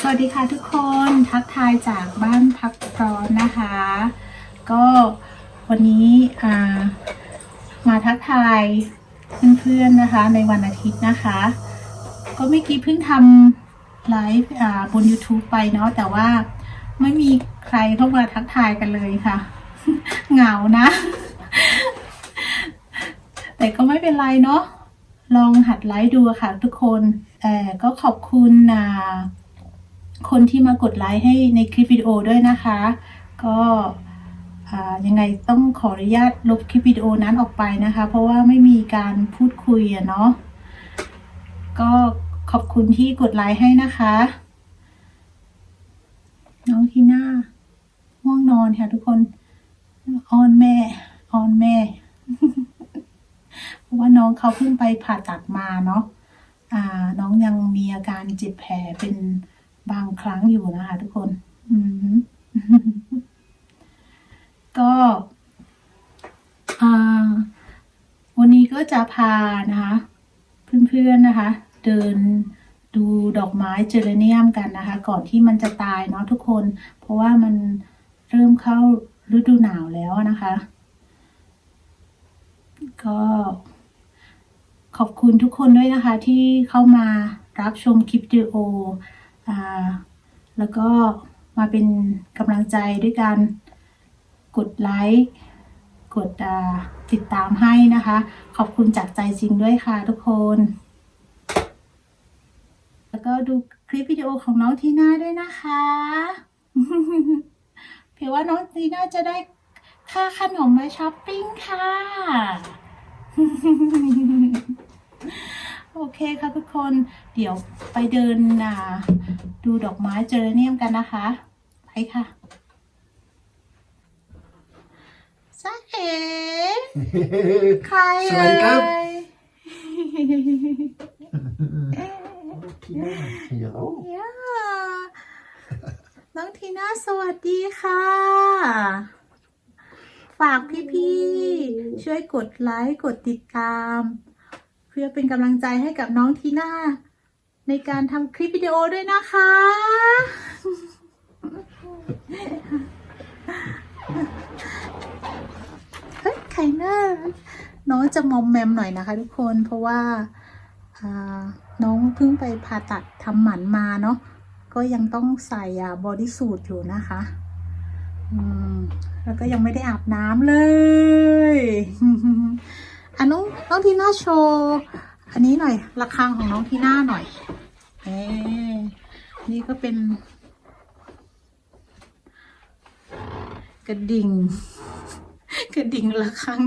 สวัสดีค่ะทุกคนทักทายจากบ้านพักร้อนนะคะ ก็วันนี้มาทักทายเพื่อนๆนะคะ ในวันอาทิตย์นะคะ ก็เมื่อกี้เพิ่งทำไลฟ์บน YouTube ไปเนาะแต่ว่าไม่มีใครเข้ามาทักทายกันเลยค่ะ เหงานะ แต่ก็ไม่เป็นไรเนาะลองหัดไลฟ์ดูค่ะทุกคนเอ่ก็ขอบคุณ คนที่มากดไลค์ให้ในคลิปวิดีโอด้วยนะคะ ก็ยังไงต้องขออนุญาตลบคลิปวิดีโอนั้นออกไปนะคะ เพราะว่าไม่มีการพูดคุยอะเนาะก็ขอบคุณที่กดไลค์ให้นะคะ น้องทีน่าง่วงนอนค่ะทุกคนออนแม่ออนแม่ เพราะว่าน้องเขาเพิ่งไปผ่าตัดมาเนาะอ่าน้องยังมีอาการเจ็บแผลเป็น บางครั้งอยู่นะคะ ทุกคนอืมก็อ่าวันนี้ก็จะพานะคะ เพื่อนๆนะคะ เดินดูดอกไม้เจอร์เนียมกันนะคะ ก่อนที่มันจะตายเนาะทุกคน เพราะว่ามันเริ่มเข้าฤดูหนาวแล้วนะคะ ก็ขอบคุณทุกคนด้วยนะคะที่เข้ามารับชมคลิปวิดีโออ่า แล้วก็มาเป็นกำลังใจด้วยการกดไลค์ กดติดตามให้นะคะ ขอบคุณจากใจจริงด้วยค่ะทุกคน แล้วก็ดูคลิปวิดีโอของน้องทีน่าด้วยนะคะเผื่อว่าน้องทีน่าจะได้ค่าขนมมาช้อปปิ้งค่ะ โอเคค่ะทุกคนเดี๋ยวไปเดินอ่าดูดอกไม้เจอร์เนียมกันนะคะ ไปค่ะจ้าเอ๋ใครสวัสดีครับเอ่ย Hallo. ย่าน้องทีน่าสวัสดีค่ะฝากพี่ๆ ช่วยกดไลค์ กดติดตามเพื่อเป็นกำลังใจให้กับน้องทีน่าในการทำคลิปวิดีโอด้วยนะคะ เฮ้ยไข่เน่าน้องจะมอมแมมหน่อยนะคะทุกคนเพราะว่าน้องเพิ่งไปผ่าตัดทำหมันมาเนาะก็ยังต้องใส่บอดี้สูทอยู่นะคะแล้วก็ยังไม่ได้อาบน้ำเลย อันน้องน้องทีน่าโชว์อันนี้หน่อยระฆังของน้องทีน่าหน่อยเอ๊นี่ก็เป็น กระดิ่ง กระดิ่งระฆัง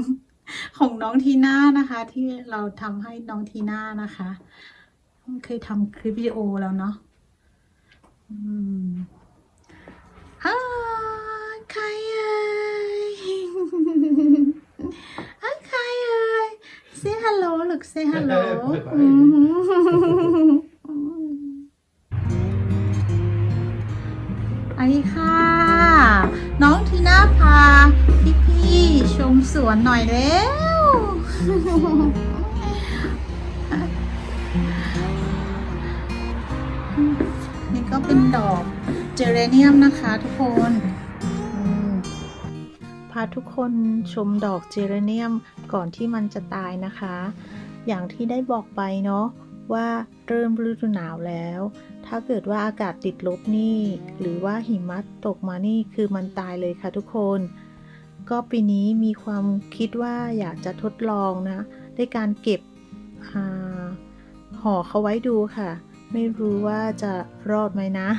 ของน้องทีน่านะคะ ที่เราทำให้น้องทีน่านะคะเคยทำคลิปวิดีโอแล้วเนาะอืมฮ่าใครเอ่ย อะใครเอ่ ย say hello ลูก say hello อืมไปค่ะ น้องทีน่าพาพี่ๆชมสวนหน่อยเร็ว นี่ก็เป็นดอกเจเรเนียมนะคะทุกคนอืมพาทุกคนชมดอกเจเรเนียม ก่อนที่มันจะตายนะคะ อย่างที่ได้บอกไปเนาะว่าเริ่มฤดูหนาวแล้ว ถ้าเกิดว่าอากาศติดลบนี่ หรือว่าหิมะตกมานี่คือมันตายเลยค่ะทุกคน ก็ปีนี้มีความคิดว่าอยากจะทดลองนะด้วยการเก็บห่อเขาไว้ดูค่ะ ไม่รู้ว่าจะรอดไหมนะ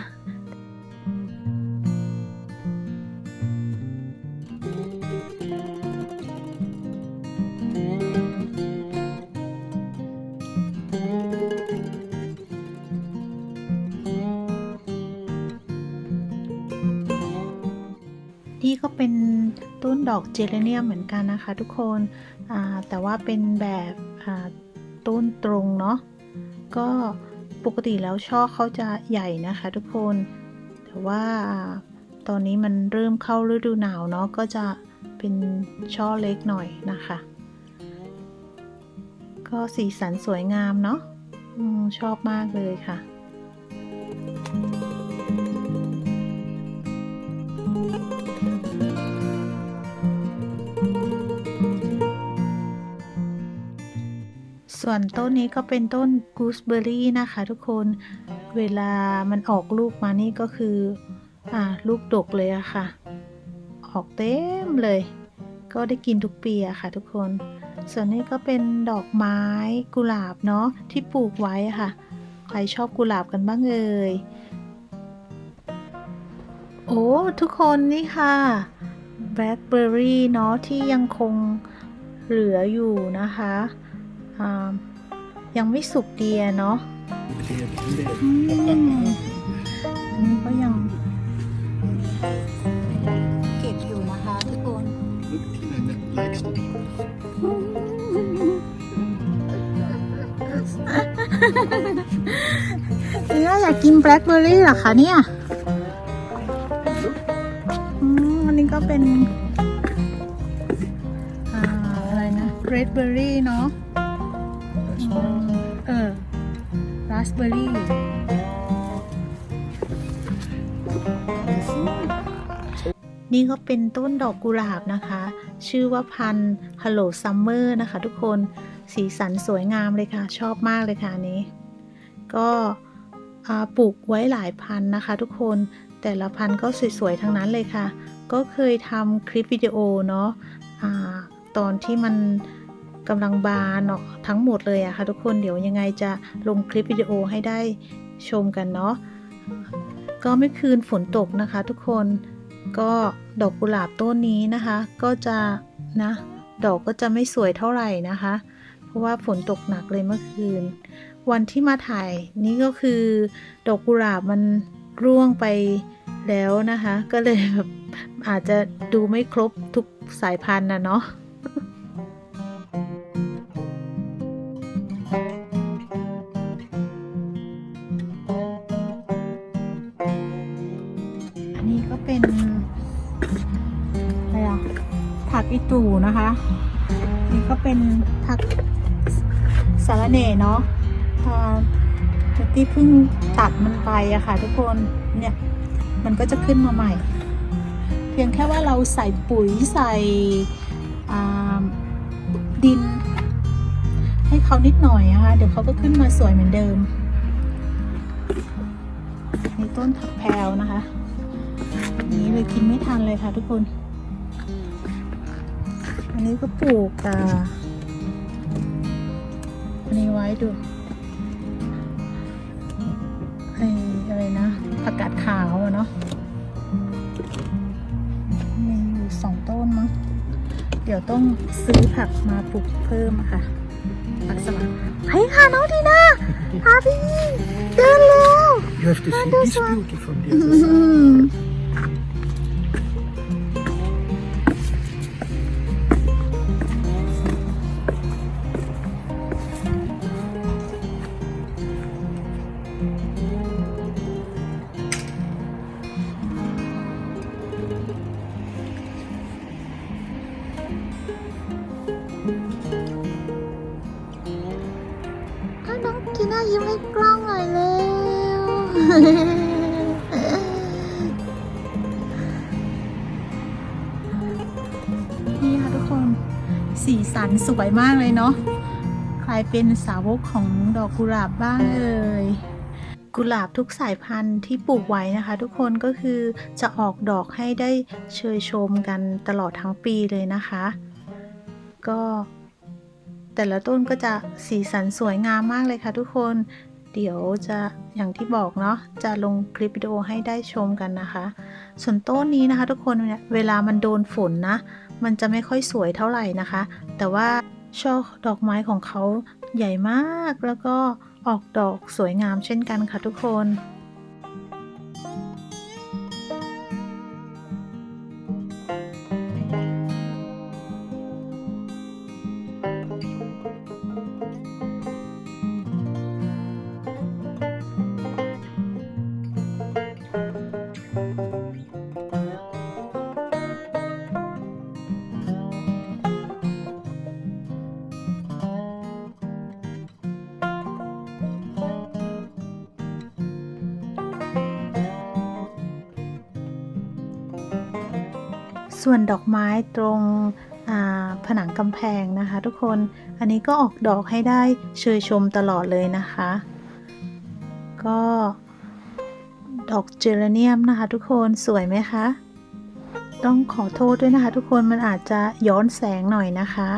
เจเรเนียมเหมือนกันนะคะทุกคนแต่ว่าเป็นแบบต้นตรงเนาะก็ปกติแล้วช่อเขาจะใหญ่นะคะทุกคน แต่ว่าตอนนี้มันเริ่มเข้าฤดูหนาวเนาะก็จะเป็นช่อเล็กหน่อยนะคะ ก็สีสันสวยงามเนาะอชอบมากเลยค่ะ ส่วนต้นนี้ก็เป็นต้นกูสเบอรี่นะคะ ทุกคนเวลามันออกลูกมานี่ก็คืออ่าลูกดกเลยอะค่ะ ออกเต็มเลย ก็ได้กินทุกปีอะค่ะ ทุกคน ส่วนนี้ก็เป็นดอกไม้กุหลาบเนาะที่ปลูกไว้ค่ะ ใครชอบกุหลาบกันบ้างเอ่ยโอ้ทุกคนนี่ค่ะแบล็คเบอร์รี่เนาะที่ยังคงเหลืออยู่นะคะ ยังไม่สุกดีอะเนาะอืมอันนี้ก็ยังเก็บอยู่นะคะทุกคน Look, Tina likes me. นี่อยากกินแบล็คเบอร์รี่เหรอคะเนี่ยอืมอันนี้ก็เป็น อ่า อะไรนะเรดเบอร์รี่เนาะ ราสเบอร์รี่นี่ก็เป็นต้นดอกกุหลาบนะคะ ชื่อว่าพันธุ์ Hello Summer นะคะทุกคนสีสันสวยงามเลยค่ะ ชอบมากเลยค่ะอันนี้ ก็ปลูกไว้หลายพันนะคะ ทุกคนแต่ละพันก็สวยๆทั้งนั้นเลยค่ะ ก็เคยทำคลิปวิดีโอเนาะอาตอนที่มัน กำลังบานเนาะทั้งหมดเลยอะค่ะทุกคนเดี๋ยวยังไงจะลงคลิปวิดีโอให้ได้ชมกันเนาะก็ไม่คืนฝนตกนะคะ ทุกคนก็ดอกกุหลาบต้นนี้นะคะ ก็จะนะ ดอกก็จะไม่สวยเท่าไหร่นะคะ เพราะว่าฝนตกหนักเลยเมื่อคืน วันที่มาถ่ายนี่ก็คือ ดอกกุหลาบมันร่วงไปแล้วนะคะ ก็เลยแบบอาจจะดูไม่ครบทุกสายพันธุ์นะเนาะ นนี้ก็เป็นอะไรอะผักอีตูนะคะ นี่ก็เป็นผักสารเน่เนาะอ่าที่เพิ่งตัดมันไปอะค่ะ ทุกคนเนี่ยมันก็จะขึ้นมาใหม่ เพียงแค่ว่าเราใส่ปุ๋ยใส่ดิน ให้เขานิดหน่อยนะคะ เดี๋ยวเขาก็ขึ้นมาสวยเหมือนเดิม ในต้นผักแพรวนะคะ เลยกินไม่ทันเลยค่ะทุกคน อันนี้ก็ปลูกอ่าอันนี้ไว้ดูไออะไรนะผักกาดขาวอะเนาะมีอยู่สองต้นมั้ง เดี๋ยวต้องซื้อผักมาปลูกเพิ่มอะค่ะ ผักสลัดเฮ้ยค่ะน้องทีน่าพาพี่เดินเร็ว You have to see this this one. beauty from the อื other side. สีสันสวยมากเลยเนาะ ใครเป็นสาวกของดอกกุหลาบบ้างเอ่ยกุหลาบทุกสายพันธุ์ที่ปลูกไว้นะคะ ทุกคนก็คือจะออกดอกให้ได้เชยชมกันตลอดทั้งปีเลยนะคะ ก็ แต่ละต้นก็จะสีสันสวยงามมากเลยค่ะ ทุกคนเดี๋ยวจะอย่างที่บอกเนาะจะลงคลิปวิดีโอให้ได้ชมกันนะคะ ส่วนต้นนี้นะคะ ทุกคนเนี่ยเวลามันโดนฝนนะ มันจะไม่ค่อยสวยเท่าไหร่นะคะ แต่ว่าช่อดอกไม้ของเขาใหญ่มากแล้วก็ออกดอกสวยงามเช่นกันค่ะทุกคน ส่วนดอกไม้ตรงผนังกำแพงนะคะทุกคน อันนี้ก็ออกดอกให้ได้เชยชมตลอดเลยนะคะ ก็ดอกเจเรเนียมนะคะทุกคนสวยไหมคะ ต้องขอโทษด้วยนะคะทุกคนมันอาจจะย้อนแสงหน่อยนะคะ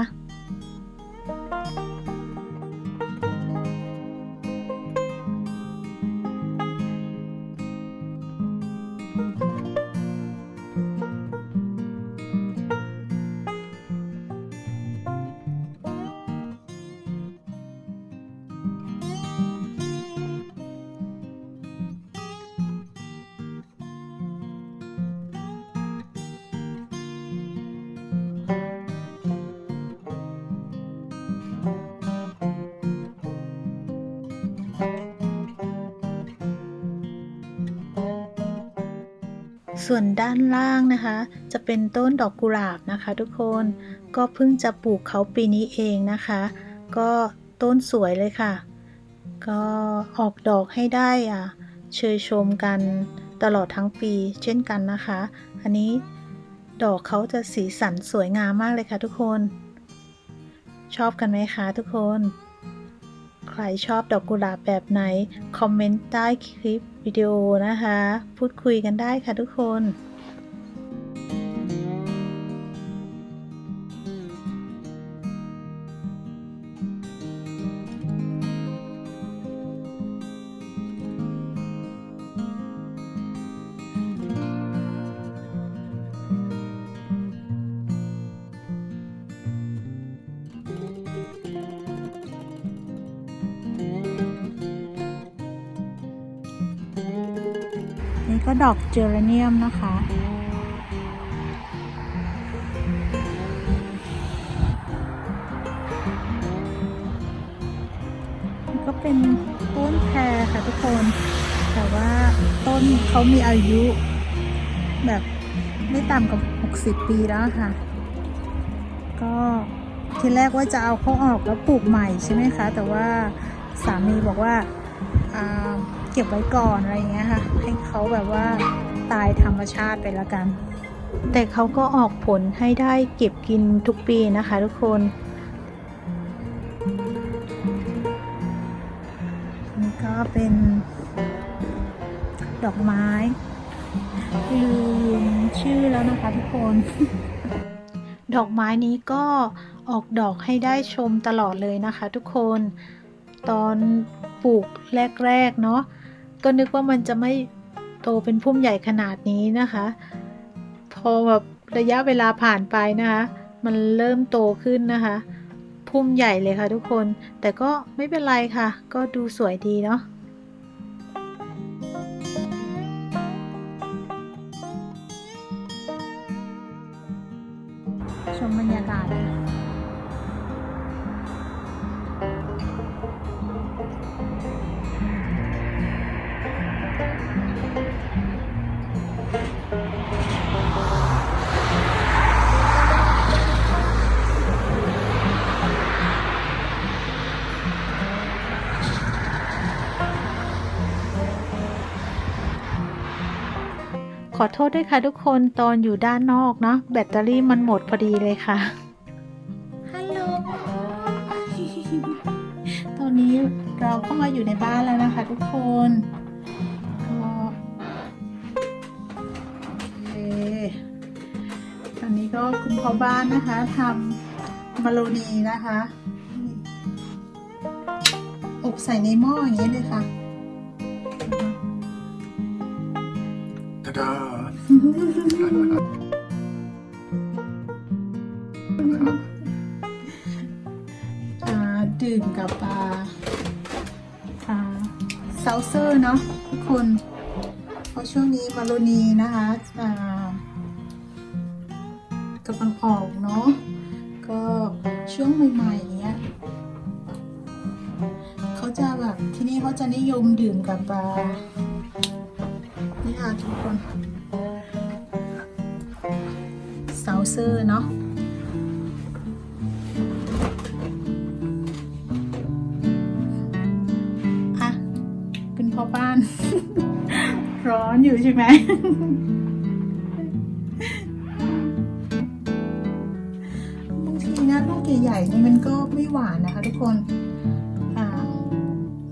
ส่วนด้านล่างนะคะ จะเป็นต้นดอกกุหลาบนะคะ ทุกคนก็เพิ่งจะปลูกเขาปีนี้เองนะคะ ก็ต้นสวยเลยค่ะ ก็ออกดอกให้ได้อะเชยชมกันตลอดทั้งปีเช่นกันนะคะ อันนี้ดอกเขาจะสีสันสวยงามมากเลยค่ะทุกคน ชอบกันไหมคะทุกคน ใครชอบดอกกุหลาบแบบไหน คอมเมนต์ใต้คลิปวิดีโอนะคะ พูดคุยกันได้ค่ะทุกคน นี่ก็ดอกเจอร์เนียมนะคะ นี่ก็เป็นต้นแพรค่ะทุกคน แต่ว่าต้นเขามีอายุ แบบไม่ต่ำกว่า60 ปีแล้วค่ะ ก็ทีแรกว่าจะเอาเขาออกแล้วปลูกใหม่ใช่ไหมคะ แต่ว่าสามีบอกว่าอ่า เก็บไว้ก่อนอะไรอย่างเงี้ยค่ะ ให้เขาแบบว่าตายธรรมชาติไปละกัน แต่เขาก็ออกผลให้ได้เก็บกินทุกปีนะคะทุกคนนี่ก็เป็นดอกไม้ลืมชื่อแล้วนะคะทุกคน ดอกไม้นี้ก็ออกดอกให้ได้ชมตลอดเลยนะคะทุกคน ตอนปลูกแรกๆเนาะ ก็นึกว่ามันจะไม่โตเป็นพุ่มใหญ่ขนาดนี้นะคะ พอแบบระยะเวลาผ่านไปนะคะ มันเริ่มโตขึ้นนะคะ พุ่มใหญ่เลยค่ะทุกคน แต่ก็ไม่เป็นไรค่ะ ก็ดูสวยดีเนาะ อโทษด้วยค่ะทุกคนตอนอยู่ด้านนอกเนาะแบตเตอรี่มันหมดพอดีเลยค่ะ ฮัลโหล ตอนนี้เราก็มาอยู่ในบ้านแล้วนะคะทุกคนก็โอเคตอนนี้ก็คุณพ่อบ้านนะคะทำมาโลนีนะคะ อบใส่ในหม้ออย่างนี้เลยค่ะ Ta-da! ดื่มกับอ่าอ่าเซาเซอร์เนาะทุกคนเพราะช่วงนี้มาโรนีนะคะอ่ากำลังออกเนาะก็ช่วงใหม่ๆเนี้ยเขาจะแบบที่นี่เขาจะนิยมดื่มกับอ่านี่ค่ะทุกคน เซอร์เนาะอะเป็นพ่อบ้าน ร้อนอยู่ใช่ไหมโอใหญ่ๆนี่มันก็ไม่หวานนะคะทุกคนอ่า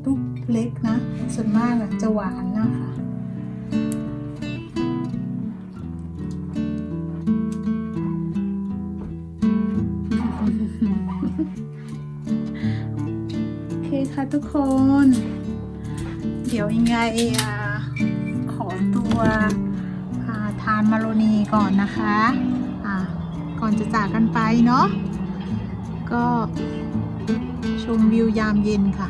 ลูกเล็กนะ ส่วนมากจะหวานนะคะ ทุกคน เดี๋ยวยังไงอขอตัวาทานมาโรนีก่อนนะคะะก่อนจะจากกันไปเนาะก็ชมวิวยามเย็นค่ะ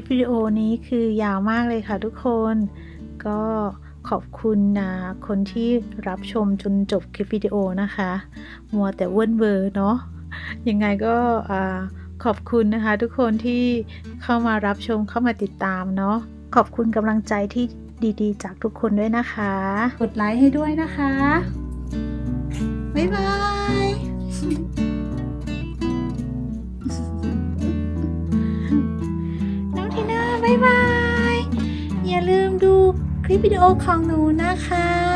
ลิปวิดีโอนี้คือยาวมากเลยค่ะทุกคน ก็ขอบคุณนะคนที่รับชมจนจบคลิปวิดีโอนะคะ มัวแต่เวิ้นเวอร์เนาะยังไงก็ขอบคุณนะคะทุกคนที่เข้ามารับชมเข้ามาติดตามเนาะขอบคุณกำลังใจที่ดีๆ จากทุกคนด้วยนะคะ กดไลค์ให้ด้วยนะคะ บ๊ายบาย บ๊ายบาย อย่าลืมดูคลิปวิดีโอของหนูนะคะ